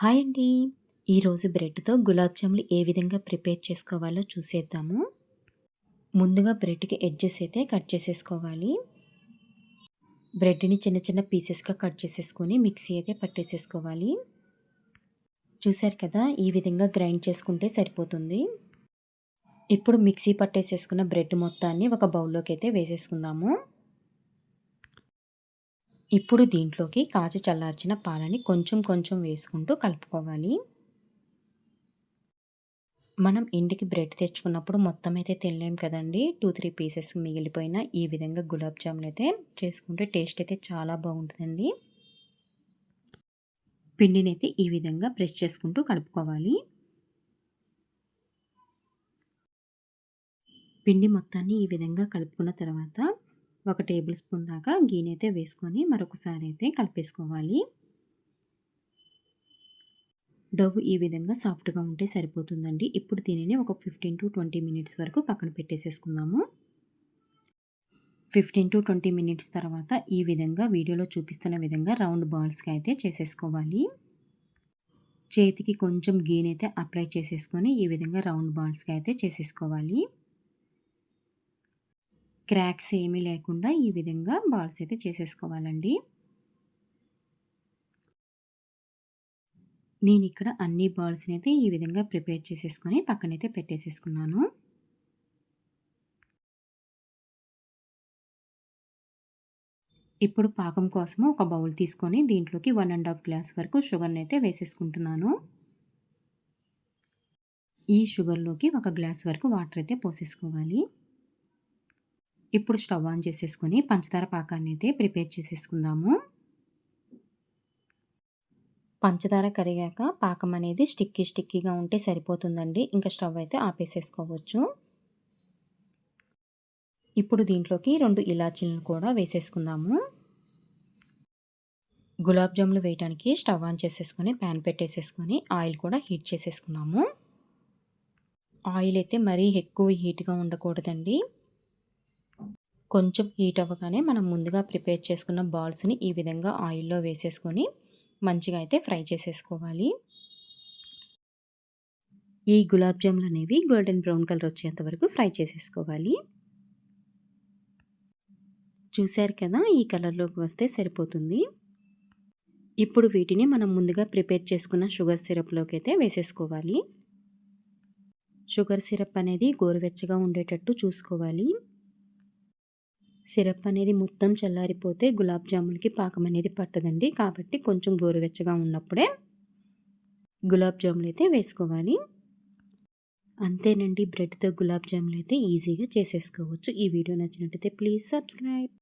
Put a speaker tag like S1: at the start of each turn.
S1: Hi అండి. ఈరోజు బ్రెడ్తో గులాబ్ జాములు ఏ విధంగా ప్రిపేర్ చేసుకోవాలో చూసేద్దాము. ముందుగా బ్రెడ్కి ఎడ్జెస్ అయితే కట్ చేసేసుకోవాలి. బ్రెడ్ని చిన్న చిన్న పీసెస్గా కట్ చేసేసుకొని మిక్సీ అయితే పట్టేసేసుకోవాలి. చూశారు కదా ఈ విధంగా గ్రైండ్ చేసుకుంటే సరిపోతుంది. ఇప్పుడు మిక్సీ పట్టేసేసుకున్న బ్రెడ్ మొత్తాన్ని ఒక బౌల్లోకి అయితే వేసేసుకుందాము. ఇప్పుడు దీంట్లోకి కాచి చల్లార్చిన పాలని కొంచెం కొంచెం వేసుకుంటూ కలుపుకోవాలి. మనం ఇంటికి బ్రెడ్ తెచ్చుకున్నప్పుడు మొత్తం అయితే తినలేం కదండి. టూ త్రీ పీసెస్ మిగిలిపోయిన ఈ విధంగా గులాబ్ జామున్ అయితే చేసుకుంటే టేస్ట్ అయితే చాలా బాగుంటుందండి. పిండిని అయితే ఈ విధంగా ప్రెస్ చేసుకుంటూ కలుపుకోవాలి. పిండి మొత్తాన్ని ఈ విధంగా కలుపుకున్న తర్వాత ఒక టేబుల్ స్పూన్ దాకా గీనైతే అయితే వేసుకొని మరొకసారి అయితే కలిపేసుకోవాలి. డవ్ ఈ విధంగా సాఫ్ట్గా ఉంటే సరిపోతుందండి. ఇప్పుడు దీనిని ఒక ఫిఫ్టీన్ టు ట్వంటీ మినిట్స్ వరకు పక్కన పెట్టేసేసుకుందాము. ఫిఫ్టీన్ టు ట్వంటీ మినిట్స్ తర్వాత ఈ విధంగా వీడియోలో చూపిస్తున్న విధంగా రౌండ్ బాల్స్కి అయితే చేసేసుకోవాలి. చేతికి కొంచెం గీనైతే అప్లై చేసేసుకొని ఈ విధంగా రౌండ్ బాల్స్కి అయితే చేసేసుకోవాలి. క్రాక్స్ ఏమీ లేకుండా ఈ విధంగా బాల్స్ అయితే చేసేసుకోవాలండి. నేను ఇక్కడ అన్ని బాల్స్ని అయితే ఈ విధంగా ప్రిపేర్ చేసేసుకొని పక్కనైతే పెట్టేసేసుకున్నాను. ఇప్పుడు పాకం కోసము ఒక బౌల్ తీసుకొని దీంట్లోకి వన్ అండ్ హాఫ్ గ్లాస్ వరకు షుగర్ని అయితే వేసేసుకుంటున్నాను. ఈ షుగర్లోకి ఒక గ్లాస్ వరకు వాటర్ అయితే పోసేసుకోవాలి. ఇప్పుడు స్టవ్ ఆన్ చేసేసుకొని పంచదార పాకాన్ని అయితే ప్రిపేర్ చేసేసుకుందాము. పంచదార కరిగాక పాకం అనేది స్టిక్కీ స్టిక్కీగా ఉంటే సరిపోతుందండి. ఇంకా స్టవ్ అయితే ఆపేసేసుకోవచ్చు. ఇప్పుడు దీంట్లోకి రెండు ఇలాచీలను కూడా వేసేసుకుందాము. గులాబ్ జాములు వేయడానికి స్టవ్ ఆన్ చేసేసుకొని ప్యాన్ పెట్టేసేసుకొని ఆయిల్ కూడా హీట్ చేసేసుకుందాము. ఆయిల్ అయితే మరీ ఎక్కువ హీట్గా ఉండకూడదండి. కొంచెం హీట్ అవ్వగానే మనం ముందుగా ప్రిపేర్ చేసుకున్న బాల్స్ని ఈ విధంగా ఆయిల్లో వేసేసుకొని మంచిగా అయితే ఫ్రై చేసేసుకోవాలి. ఈ గులాబ్ జాములు అనేవి గోల్డెన్ బ్రౌన్ కలర్ వచ్చేంత వరకు ఫ్రై చేసేసుకోవాలి. చూశారు కదా ఈ కలర్లోకి వస్తే సరిపోతుంది. ఇప్పుడు వీటిని మనం ముందుగా ప్రిపేర్ చేసుకున్న షుగర్ సిరప్లోకి అయితే వేసేసుకోవాలి. షుగర్ సిరప్ అనేది గోరువెచ్చగా ఉండేటట్టు చూసుకోవాలి. సిరప్ అనేది మొత్తం చల్లారిపోతే గులాబ్ జామున్కి పాకం అనేది పట్టదండి. కాబట్టి కొంచెం గోరువెచ్చగా ఉన్నప్పుడే గులాబ్ జాములు అయితే వేసుకోవాలి. అంతేనండి. బ్రెడ్తో గులాబ్ జాములు అయితే ఈజీగా చేసేసుకోవచ్చు. ఈ వీడియో నచ్చినట్టయితే ప్లీజ్ సబ్స్క్రైబ్.